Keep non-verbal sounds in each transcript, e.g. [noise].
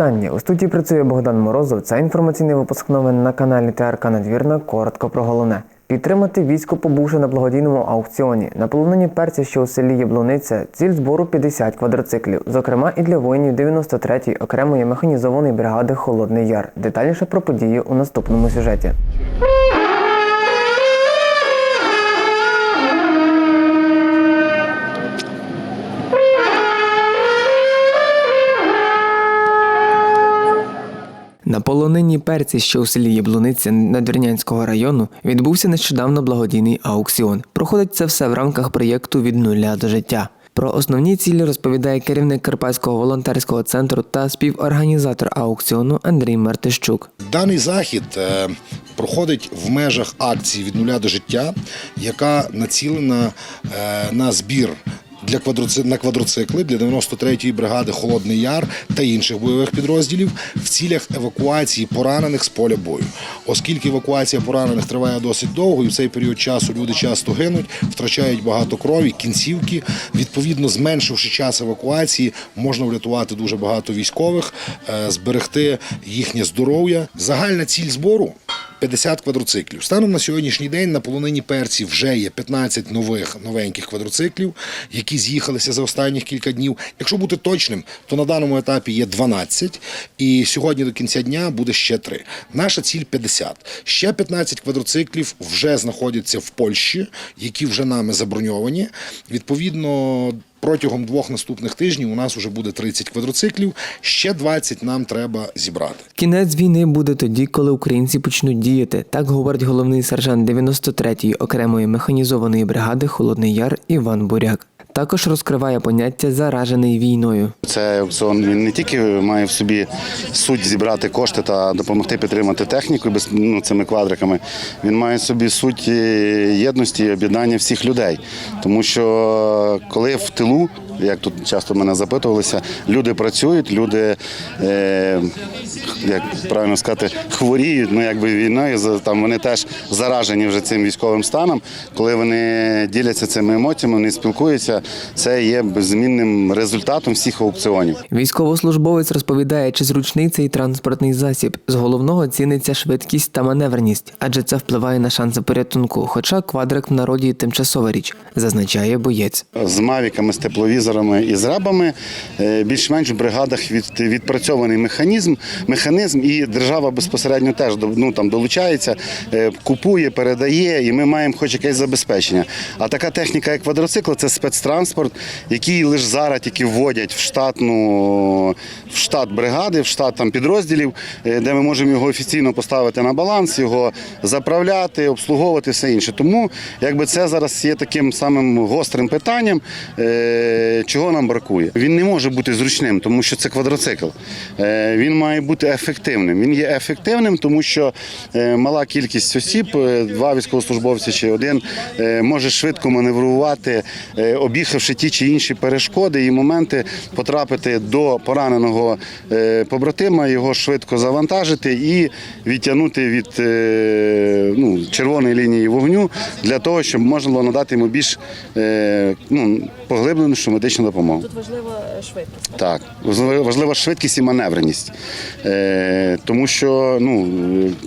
Вітання! У студії працює Богдан Морозов. Це інформаційний випуск новин на каналі ТРК Надвірна. Коротко про головне. Підтримати військо, побувши на благодійному аукціоні. На полонині перці, що у селі Яблуниця, ціль збору 50 квадроциклів, зокрема і для воїнів 93-ї окремої механізованої бригади Холодний Яр. Детальніше про події у наступному сюжеті. На перці, що у селі Яблуниця Надвірнянського району, відбувся нещодавно благодійний аукціон. Проходить це все в рамках проєкту від нуля до життя. Про основні цілі розповідає керівник Карпатського волонтерського центру та співорганізатор аукціону Андрій Мартищук. Даний захід е, проходить в межах акції від нуля до життя, яка націлена е, на збір. Для квадроци... на квадроцикли для 93-ї бригади Холодний Яр та інших бойових підрозділів в цілях евакуації поранених з поля бою. Оскільки евакуація поранених триває досить довго, і в цей період часу люди часто гинуть, втрачають багато крові, кінцівки. Відповідно, зменшивши час евакуації, можна врятувати дуже багато військових, е, зберегти їхнє здоров'я. Загальна ціль збору 50 квадроциклів. Станом на сьогоднішній день на полонині перці вже є 15 нових новеньких квадроциклів, які з'їхалися за останніх кілька днів. Якщо бути точним, то на даному етапі є 12, і сьогодні до кінця дня буде ще 3. Наша ціль 50. Ще 15 квадроциклів вже знаходяться в Польщі, які вже нами заброньовані. Відповідно. Протягом двох наступних тижнів у нас вже буде 30 квадроциклів, ще 20 нам треба зібрати. Кінець війни буде тоді, коли українці почнуть діяти. Так говорить головний сержант 93-ї окремої механізованої бригади Холодний Яр Іван Буряк. Також розкриває поняття заражений війною. Це аукціон він не тільки має в собі суть зібрати кошти та допомогти підтримати техніку без ну, цими квадриками. Він має в собі суть е, єдності і об'єднання всіх людей. Тому що коли в тилу, як тут часто мене запитувалися, люди працюють, люди, е, як правильно сказати, хворіють, ну якби війною, там вони теж заражені вже цим військовим станом. Коли вони діляться цими емоціями, вони спілкуються, це є беззмінним результатом всіх аукціонів. Військовослужбовець розповідає, чи зручний цей транспортний засіб. З головного ціниться швидкість та маневреність, адже це впливає на шанси порятунку. Хоча квадрик в народі тимчасова річ, зазначає боєць. З мавіками, з тепловізорами і з рабами е, більш-менш в бригадах від, відпрацьований механізм, механізм, і держава безпосередньо теж ну, там, долучається, е, купує, передає, і ми маємо хоч якесь забезпечення. А така техніка, як квадроцикл, це спецтранспорт, який лише зараз тільки вводять в штатну в штат бригади, в штат там підрозділів, е, де ми можемо його офіційно поставити на баланс, його заправляти, обслуговувати все інше. Тому якби це зараз є таким самим гострим питанням, чого нам бракує. Він не може бути зручним, тому що це квадроцикл. Е, Він має бути ефективним. Він є ефективним, тому що е, мала кількість осіб, е, два військовослужбовці чи один, е, може швидко маневрувати, е, об'їхавши ті чи інші перешкоди і моменти потрапити до пораненого е, побратима, його швидко завантажити і відтягнути від е, ну, червоної лінії вогню для того, щоб можна було надати йому більш е, ну, поглибленішу медичну допомогу. Тут важлива швидкість. Так, важлива швидкість і маневреність. Е, тому що ну,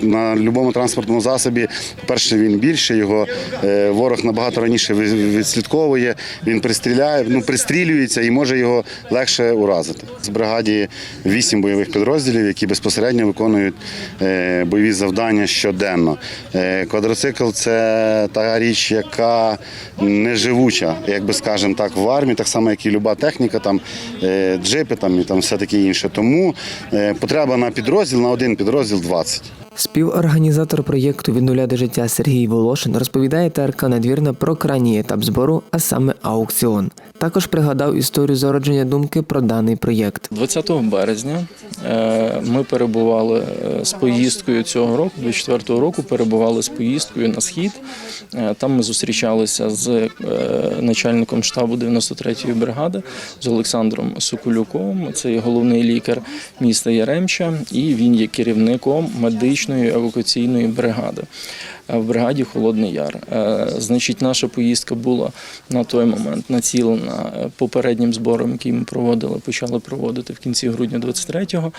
на будь-якому транспортному засобі, по-перше, він більше, його е, ворог набагато раніше відслідковує, він пристріляє, ну, пристрілюється і може його легше уразити. З бригаді вісім бойових підрозділів, які безпосередньо виконують е, бойові завдання щоденно. Е, квадроцикл це та річ, яка не живуча, як би скажемо так, в армії, так само, як і люба техніка, там е, джипи там, і там все таке інше. Тому е, потреба на підрозділ, на один підрозділ 20. Співорганізатор проєкту від нуля до життя Сергій Волошин розповідає ТРК Надвірна про крайній етап збору, а саме аукціон. Також пригадав історію зародження думки про даний проєкт. 20 березня е, ми перебували е, з поїздкою цього року, 24 року, перебували з поїздкою на схід. Е, Там ми зустрічалися з начальником штабу 93-ї бригади з Олександром Соколюком. Це головний лікар міста Яремча, і він є керівником медичної евакуаційної бригади. е, в бригаді Холодний Яр. Е, Значить, наша поїздка була на той момент націлена е, попереднім збором, який ми проводили, почали проводити в кінці грудня 23-го.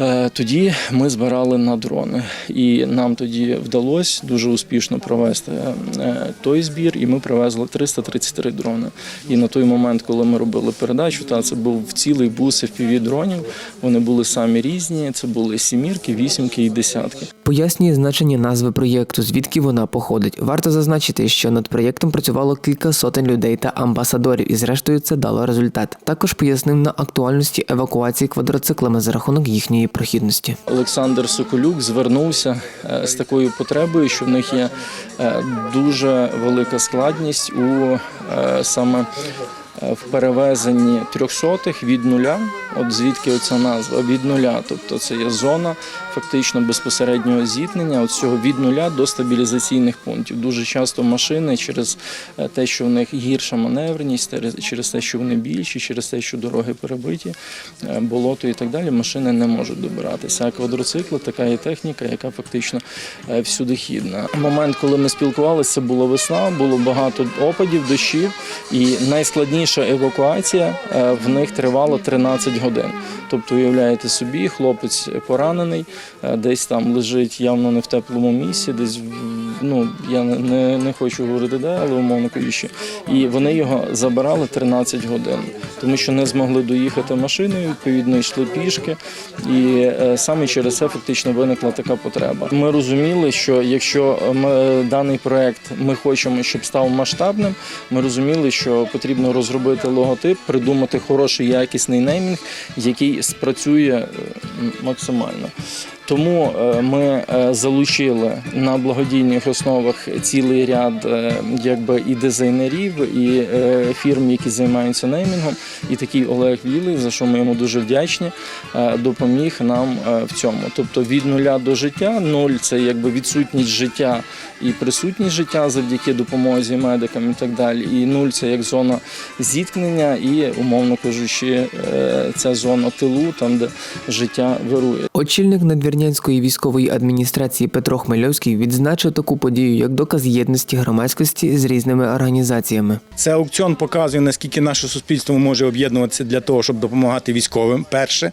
Е, Тоді ми збирали на дрони, і нам тоді вдалося дуже успішно провести е, той збір, і ми привезли 333 дрони. І на той момент, коли ми робили передачу, та це був цілий бус fpv дронів. Вони були самі різні. Це були сімірки, вісімки і десятки. Пояснює значення назви проєкту, звідки вона походить. Варто зазначити, що над проєктом працювало кілька сотень людей та амбасадорів, і зрештою це дало результат. Також пояснив на актуальності евакуації квадроциклами за рахунок їхньої прохідності. Олександр Соколюк звернувся е, з такою потребою, що в них є е, дуже велика складність у е, саме в перевезенні трьохсотих від нуля, от звідки оця назва від нуля. Тобто це є зона фактично безпосереднього зіткнення от цього від нуля до стабілізаційних пунктів. Дуже часто машини через е, те, що в них гірша маневреність, через- те, що вони більші, через те, що дороги перебиті, е, болото і так далі, машини не можуть добиратися. А квадроцикли така є техніка, яка фактично е, всюдихідна. Момент, коли ми спілкувалися, це була весна, було багато опадів, дощів, і найскладніша евакуація е, в них тривала 13 годин. Тобто, уявляєте собі, хлопець поранений, е, десь там лежить явно не в теплому місці, десь ну я не, не, хочу говорити де, але умовно кажучи. І вони його забирали 13 годин, тому що не змогли доїхати машиною, відповідно йшли пішки, і е, саме через це фактично виникла така потреба. Ми розуміли, що якщо ми, даний проект ми хочемо, щоб став масштабним, ми розуміли, що потрібно розробити логотип, придумати хороший якісний неймінг, який спрацює е, максимально. Тому е, ми е, залучили на благодійних основах цілий ряд е, якби і дизайнерів, і фірм, які займаються неймінгом. І такий Олег Вілий, за що ми йому дуже вдячні, допоміг нам в цьому. Тобто від нуля до життя, нуль це якби відсутність життя і присутність життя завдяки допомозі медикам і так далі. І нуль це як зона зіткнення, і умовно кажучи, ця зона тилу, там де життя вирує. Очільник надвірнянської військової адміністрації Петро Хмельовський відзначив таку подію як доказ єдності громадськості з різними організаціями. Це аукціон показує, наскільки наше суспільство може об'єднуватися для того, щоб допомагати військовим. Перше,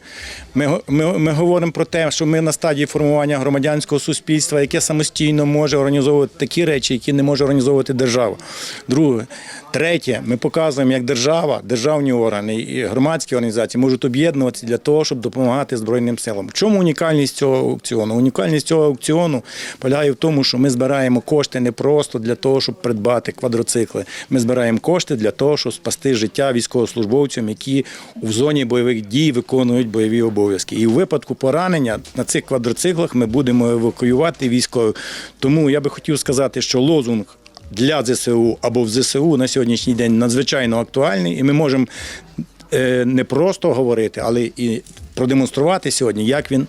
ми, ми, ми говоримо про те, що ми на стадії формування громадянського суспільства, яке самостійно може організовувати такі речі, які не може організовувати держава. Друге, третє, ми показуємо, як держава, державні органи і громадські організації можуть об'єднуватися для того, щоб допомагати Збройним силам. В чому унікальність цього аукціону? Унікальність цього аукціону полягає в тому, що ми збираємо кошти не просто для того, щоб придбати квадроцикли. Ми збираємо кошти для того, щоб спасти життя військовослужбовцям, які в зоні бойових дій виконують бойові обов'язки. І у випадку поранення на цих квадроциклах ми будемо евакуювати військових. Тому я би хотів сказати, що лозунг. Для ЗСУ або в ЗСУ на сьогоднішній день надзвичайно актуальний, і ми можемо не просто говорити, але і продемонструвати сьогодні, як він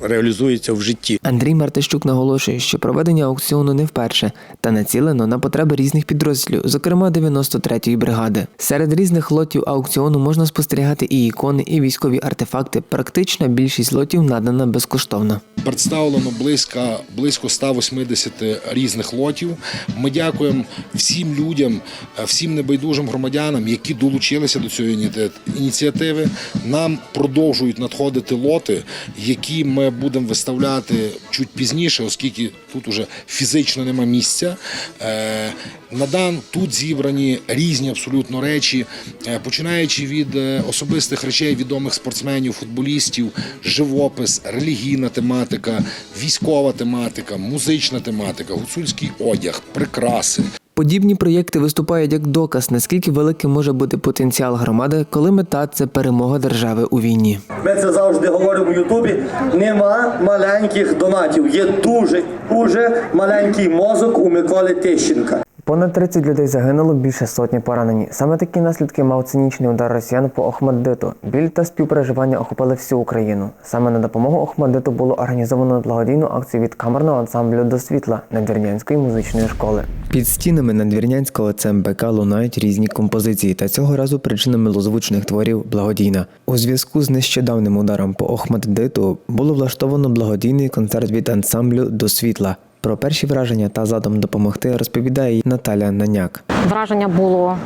реалізується в житті. Андрій Мартищук наголошує, що проведення аукціону не вперше та націлено на потреби різних підрозділів, зокрема 93-ї бригади. Серед різних лотів аукціону можна спостерігати і ікони, і військові артефакти. Практично більшість лотів надана безкоштовно. Представлено близько, близько 180 різних лотів. Ми дякуємо всім людям, всім небайдужим громадянам, які долучилися до цієї ініціативи. Нам продовжують надходити лоти, які ми будемо виставляти чуть пізніше, оскільки тут уже фізично нема місця. Е, Надан тут зібрані різні абсолютно речі, е, починаючи від е, особистих речей відомих спортсменів, футболістів, живопис, релігійна тематика, військова тематика, музична тематика, гуцульський одяг, прикраси. Подібні проєкти виступають як доказ, наскільки великим може бути потенціал громади, коли мета це перемога держави у війні. Ми це завжди говоримо в Ютубі. Нема маленьких донатів. Є дуже дуже маленький мозок у Миколи Тищенка. Понад 30 людей загинуло, більше сотні поранені. Саме такі наслідки мав цинічний удар росіян по Охмаддиту. Біль та співпереживання охопили всю Україну. Саме на допомогу Охмаддиту було організовано благодійну акцію від камерного ансамблю до світла Надвірнянської музичної школи. Під стінами Надвірнянського ЦМБК лунають різні композиції, та цього разу причина милозвучних творів благодійна. У зв'язку з нещодавним ударом по Охмаддиту було влаштовано благодійний концерт від ансамблю до світла. Про перші враження та задум допомогти розповідає Наталя Наняк. Враження було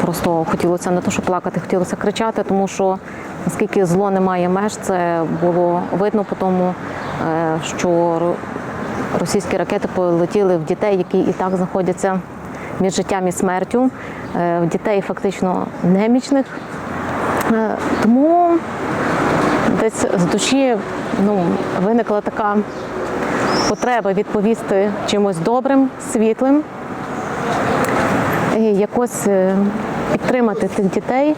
просто хотілося не то, що плакати, хотілося кричати, тому що наскільки зло не має меж, це було видно по тому, е, що російські ракети полетіли в дітей, які і так знаходяться між життям і смертю, е, в дітей фактично немічних. Е, Тому десь з душі ну, виникла така потреба відповісти чимось добрим, світлим, і якось е, підтримати тих дітей, е,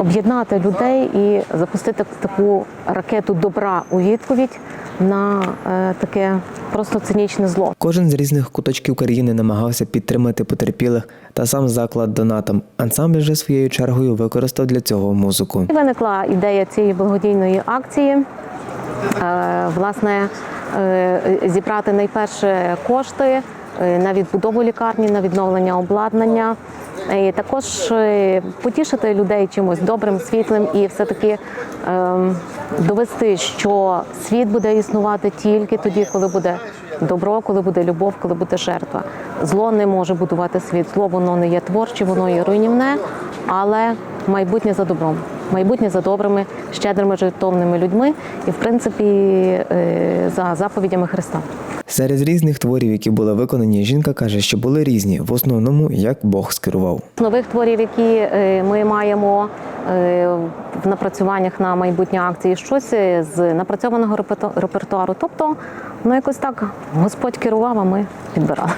об'єднати людей і запустити таку ракету добра у відповідь на е, таке просто цинічне зло. Кожен з різних куточків країни намагався підтримати потерпілих та сам заклад донатом. Ансамбль же своєю чергою використав для цього музику. І Виникла ідея цієї благодійної акції. Власне, зібрати найперше кошти е, на відбудову лікарні, на відновлення обладнання. І також е, потішити людей чимось добрим, світлим і все-таки ем, довести, що світ буде існувати тільки тоді, коли буде добро, коли буде любов, коли буде жертва. Зло не може будувати світ. Зло воно не є творче, воно є руйнівне, але майбутнє за добром. Майбутнє за добрими, щедрими, жертовними людьми і, в принципі, е, за заповідями Христа. Серед різних творів, які були виконані, жінка каже, що були різні, в основному як Бог скерував. З нових творів, які е, ми маємо е, в напрацюваннях на майбутні акції, щось з напрацьованого реперту- репертуару. Тобто, ну якось так Господь керував, а ми підбирали.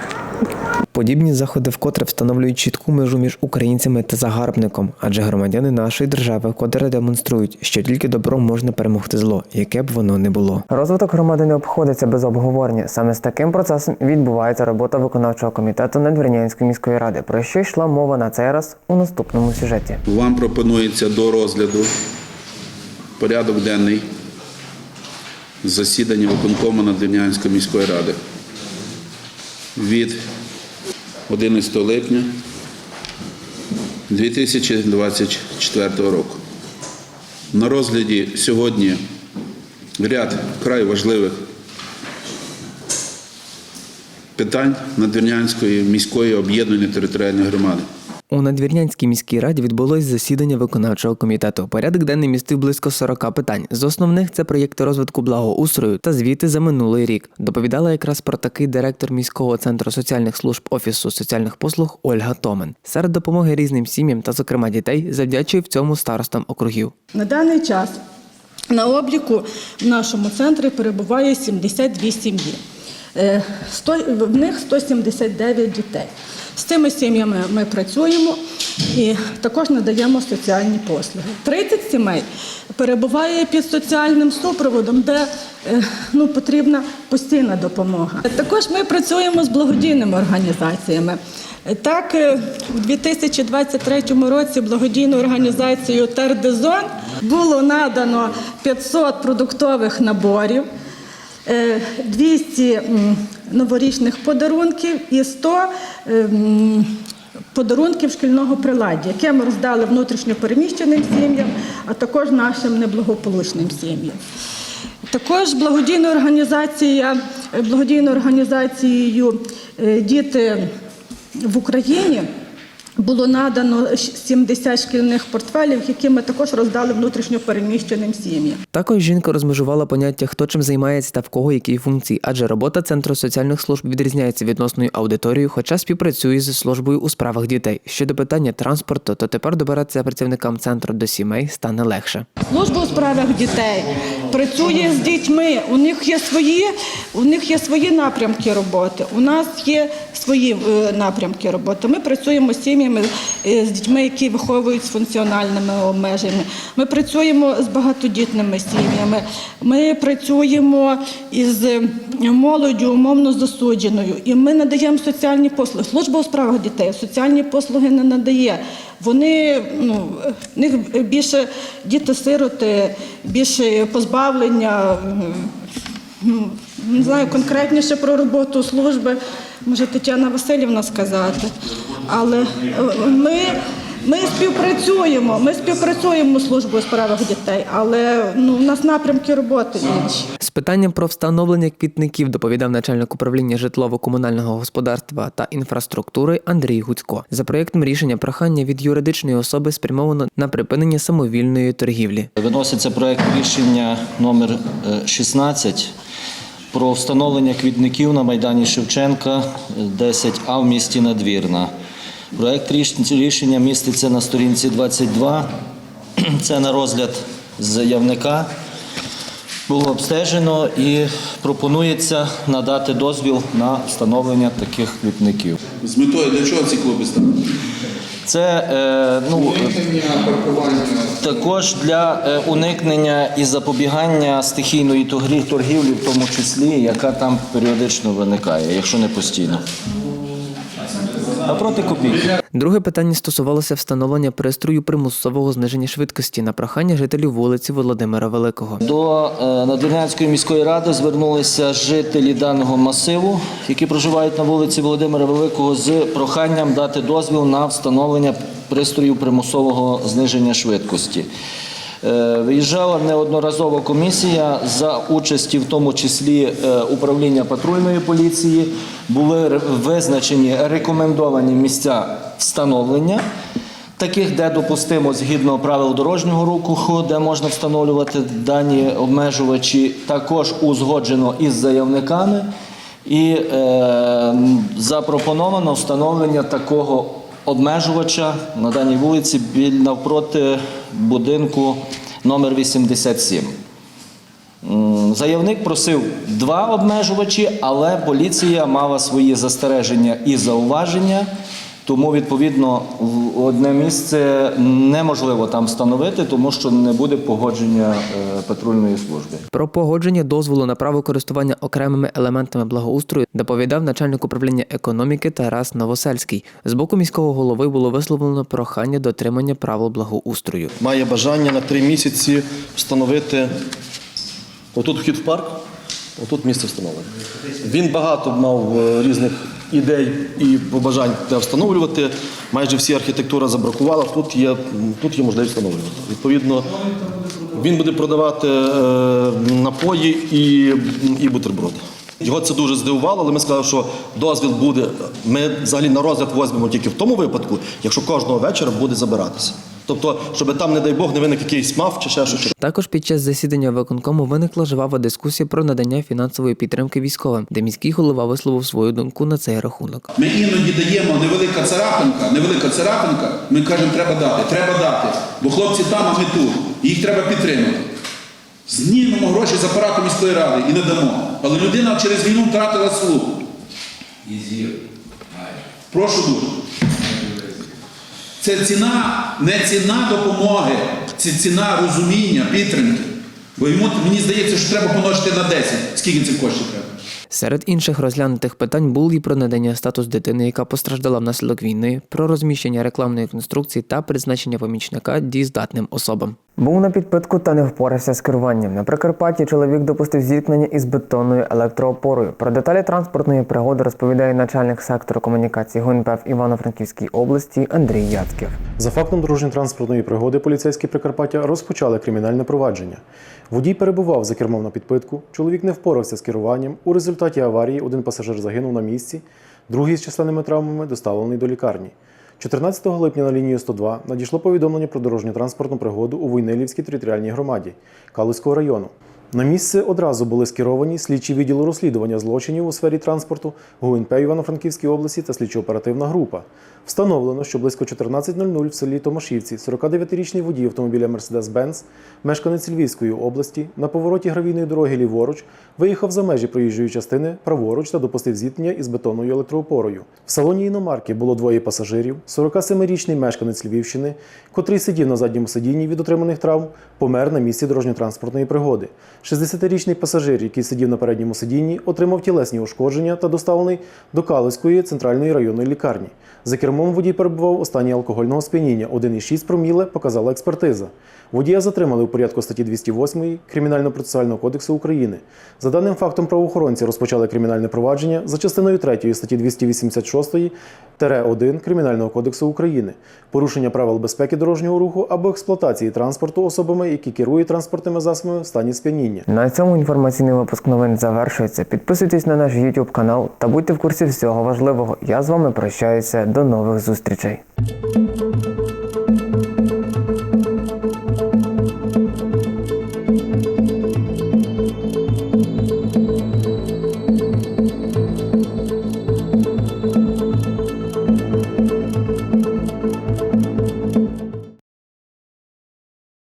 Подібні заходи вкотре встановлюють чітку межу між українцями та загарбником, адже громадяни нашої держави вкотре демонструють, що тільки добром можна перемогти зло, яке б воно не було. Розвиток громади не обходиться без обговорення. Саме з таким процесом відбувається робота виконавчого комітету Надвірнянської міської ради, про що йшла мова на цей раз у наступному сюжеті. Вам пропонується до розгляду порядок денний засідання виконкому Надвірнянської міської ради від 11 липня 2024 року. На розгляді сьогодні ряд вкрай важливих питань Надвірнянської міської об'єднаної територіальної громади. У Надвірнянській міській раді відбулось засідання виконавчого комітету. Порядок денний містив близько 40 питань. З основних це проєкти розвитку благоустрою та звіти за минулий рік. Доповідала якраз про такий директор міського центру соціальних служб офісу соціальних послуг Ольга Томен. Серед допомоги різним сім'ям та, зокрема, дітей завдячує в цьому старостам округів. На даний час на обліку в нашому центрі перебуває 72 сім'ї. Е, В них 179 дітей. З цими сім'ями ми працюємо і також надаємо соціальні послуги. 30 сімей перебуває під соціальним супроводом, де е, ну, потрібна постійна допомога. Також ми працюємо з благодійними організаціями. Так, е, у 2023 році благодійною організацією Тердезон було надано 500 продуктових наборів, 200 новорічних подарунків і 100 е, подарунків шкільного приладдя, яке ми роздали внутрішньо переміщеним сім'ям, а також нашим неблагополучним сім'ям. Також благодійна організація, благодійною організацією е, Діти в Україні було надано 70 шкільних портфелів, які ми також роздали внутрішньо переміщеним сім'ям. Також жінка розмежувала поняття, хто чим займається та в кого які функції, адже робота центру соціальних служб відрізняється відносною аудиторією, хоча співпрацює зі службою у справах дітей. Щодо питання транспорту, то тепер добиратися працівникам центру до сімей стане легше. Служба у справах дітей працює з дітьми. У них є свої, у них є свої напрямки роботи. У нас є свої е, напрямки роботи. Ми працюємо з сім'ями е, з дітьми, які виховують з функціональними обмеженнями. Ми працюємо з багатодітними сім'ями. Ми працюємо із молоддю умовно засудженою. І ми надаємо соціальні послуги. Служба у справах дітей соціальні послуги не надає. Вони ну в них більше діти-сироти, більше позбавлення. Не знаю конкретніше про роботу служби, може Тетяна Васильівна сказати. Але е, ми Ми співпрацюємо, ми співпрацюємо з службою у справах дітей, але ну, у нас напрямки роботи інші. З питанням про встановлення квітників доповідав начальник управління житлово-комунального господарства та інфраструктури Андрій Гуцько. За проєктом рішення прохання від юридичної особи спрямовано на припинення самовільної торгівлі. Виноситься проект рішення номер е, 16 про встановлення квітників на Майдані Шевченка е, 10А в місті Надвірна. Проект ріш- рішення міститься на сторінці 22. [clears throat] Це на розгляд заявника. Було обстежено і пропонується надати дозвіл на встановлення таких квітників. З метою для чого ці клуби ставили? Це е, ну, також для е, уникнення і запобігання стихійної торгівлі, в тому числі, яка там періодично виникає, якщо не постійно. А проти копійки. Друге питання стосувалося встановлення пристрою примусового зниження швидкості на прохання жителів вулиці Володимира Великого. До е, Надвірнянської міської ради звернулися жителі даного масиву, які проживають на вулиці Володимира Великого, з проханням дати дозвіл на встановлення пристрою примусового зниження швидкості. Е, Виїжджала неодноразово комісія за участі, в тому числі е, управління патрульної поліції. Були визначені рекомендовані місця встановлення таких, де допустимо згідно правил дорожнього руху, де можна встановлювати дані обмежувачі, також узгоджено із заявниками. І е, запропоновано встановлення такого обмежувача на даній вулиці біль навпроти будинку номер 87. Заявник просив два обмежувачі, але поліція мала свої застереження і зауваження. Тому, відповідно, одне місце неможливо там встановити, тому що не буде погодження е, патрульної служби. Про погодження дозволу на право користування окремими елементами благоустрою доповідав начальник управління економіки Тарас Новосельський. З боку міського голови було висловлено прохання дотримання правил благоустрою. має бажання на три місяці встановити отут вхід в парк, отут місце встановлення. Він багато мав е, різних ідей і побажань де встановлювати. Майже всі архітектура забракувала. Тут є, тут є можливість встановлювати. Відповідно, він буде продавати е, напої і, і бутерброди. Його це дуже здивувало, але ми сказали, що дозвіл буде. Ми взагалі на розгляд візьмемо тільки в тому випадку, якщо кожного вечора буде забиратися. Тобто, щоб там, не дай Бог, не виник якийсь маф чи ще щось. Також під час засідання виконкому виникла жвава дискусія про надання фінансової підтримки військовим, де міський голова висловив свою думку на цей рахунок. Ми іноді даємо невелика царапинка, невелика царапинка, ми кажемо, треба дати, треба дати. Бо хлопці там, а ми тут. Їх треба підтримати. Знімемо гроші з апарату міської ради і не дамо. Але людина через війну втратила слух. Прошу дуже. Це ціна, не ціна допомоги, це ціна розуміння, підтримки. Бо йому мені здається, що треба помножити на 10. Скільки цих коштів треба? Серед інших розглянутих питань були і про надання статус дитини, яка постраждала внаслідок війни, про розміщення рекламної конструкції та призначення помічника дієздатним особам. Був на підпитку та не впорався з керуванням. На Прикарпатті чоловік допустив зіткнення із бетонною електроопорою. Про деталі транспортної пригоди розповідає начальник сектору комунікації ГУНП в Івано-Франківській області Андрій Яцьків. За фактом дорожньо-транспортної пригоди поліцейські Прикарпаття розпочали кримінальне провадження. Водій перебував за кермом на підпитку, чоловік не впорався з керуванням. У результаті аварії один пасажир загинув на місці, другий з численними травмами доставлений до лікарні. 14 липня на лінію 102 надійшло повідомлення про дорожньо-транспортну пригоду у Войнилівській територіальній громаді Калузького району. На місце одразу були скеровані слідчі відділу розслідування злочинів у сфері транспорту ГУНП Івано-Франківській області та слідчо-оперативна група. Встановлено, що близько 14.00 в селі Томашівці 49-річний водій автомобіля Mercedes-Benz, мешканець Львівської області, на повороті гравійної дороги ліворуч виїхав за межі проїжджої частини праворуч та допустив зіткнення із бетонною електроопорою. В салоні іномарки було двоє пасажирів, 47-річний мешканець Львівщини, котрий сидів на задньому сидінні від отриманих травм, помер на місці дорожньо-транспортної пригоди. 60-річний пасажир, який сидів на передньому сидінні, отримав тілесні ушкодження та доставлений до Калицької центральної районної лікарні. За кермом водій перебував у стані алкогольного сп'яніння. 1,6 проміле показала експертиза. Водія затримали у порядку статті 208 Кримінально-процесуального кодексу України. За даним фактом правоохоронці розпочали кримінальне провадження за частиною 3 статті 286-1 Кримінального кодексу України. Порушення правил безпеки дорожнього руху або експлуатації транспорту особами, які керують транспортними засобами в стані сп'яніння. На цьому інформаційний випуск новин завершується. Підписуйтесь на наш YouTube канал та будьте в курсі всього важливого. Я з вами прощаюся. До нових зустрічей.